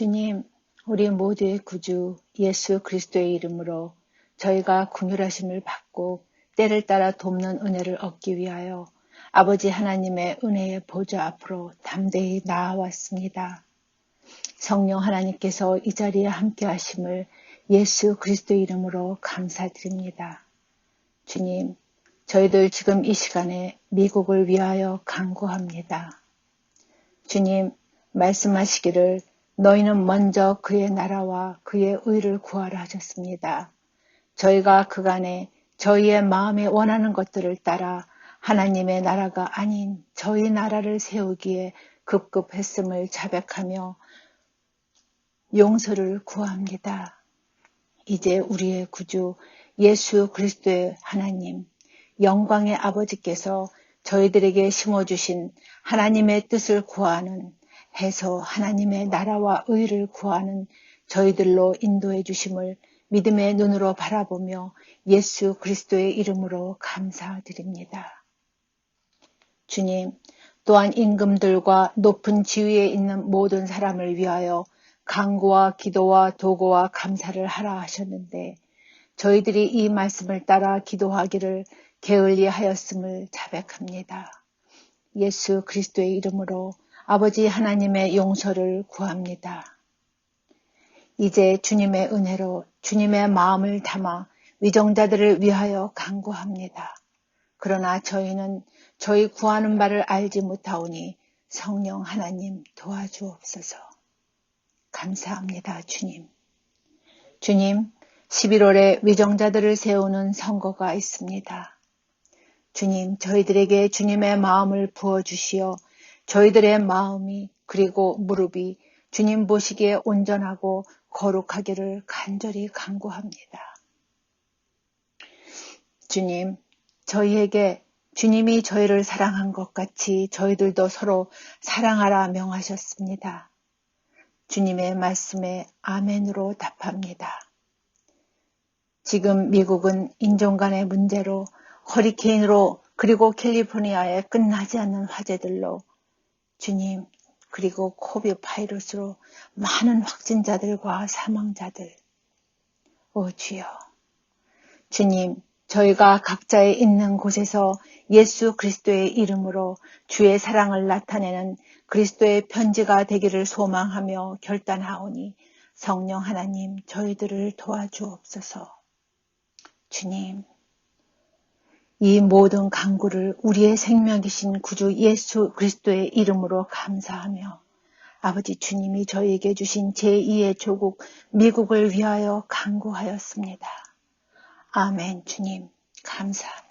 주님, 우리 모두의 구주 예수 그리스도의 이름으로 저희가 궁휼하심을 받고 때를 따라 돕는 은혜를 얻기 위하여 아버지 하나님의 은혜의 보좌 앞으로 담대히 나아왔습니다. 성령 하나님께서 이 자리에 함께 하심을 예수 그리스도 이름으로 감사드립니다. 주님, 저희들 지금 이 시간에 미국을 위하여 간구합니다. 주님, 말씀하시기를 너희는 먼저 그의 나라와 그의 의를 구하라 하셨습니다. 저희가 그간에 저희의 마음에 원하는 것들을 따라 하나님의 나라가 아닌 저희 나라를 세우기에 급급했음을 자백하며 용서를 구합니다. 이제 우리의 구주 예수 그리스도의 하나님, 영광의 아버지께서 저희들에게 심어주신 하나님의 뜻을 구하는 해서 하나님의 나라와 의를 구하는 저희들로 인도해 주심을 믿음의 눈으로 바라보며 예수 그리스도의 이름으로 감사드립니다. 주님, 또한 임금들과 높은 지위에 있는 모든 사람을 위하여 강구와 기도와 도구와 감사를 하라 하셨는데 저희들이 이 말씀을 따라 기도하기를 게을리 하였음을 자백합니다. 예수 그리스도의 이름으로 아버지 하나님의 용서를 구합니다. 이제 주님의 은혜로 주님의 마음을 담아 위정자들을 위하여 간구합니다. 그러나 저희는 저희 구하는 바를 알지 못하오니 성령 하나님 도와주옵소서. 감사합니다, 주님. 주님, 11월에 위정자들을 세우는 선거가 있습니다. 주님, 저희들에게 주님의 마음을 부어주시어 저희들의 마음이 그리고 무릎이 주님 보시기에 온전하고 거룩하기를 간절히 간구합니다. 주님, 저희에게 주님이 저희를 사랑한 것 같이 저희들도 서로 사랑하라 명하셨습니다. 주님의 말씀에 아멘으로 답합니다. 지금 미국은 인종 간의 문제로 허리케인으로 그리고 캘리포니아에 끝나지 않는 화재들로 주님, 그리고 코비 파이러스로 많은 확진자들과 사망자들. 오 주여. 주님, 저희가 각자의 있는 곳에서 예수 그리스도의 이름으로 주의 사랑을 나타내는 그리스도의 편지가 되기를 소망하며 결단하오니 성령 하나님 저희들을 도와주옵소서. 주님, 이 모든 강구를 우리의 생명이신 구주 예수 그리스도의 이름으로 감사하며 아버지 주님이 저희에게 주신 제2의 조국 미국을 위하여 강구하였습니다. 아멘 주님 감사합니다.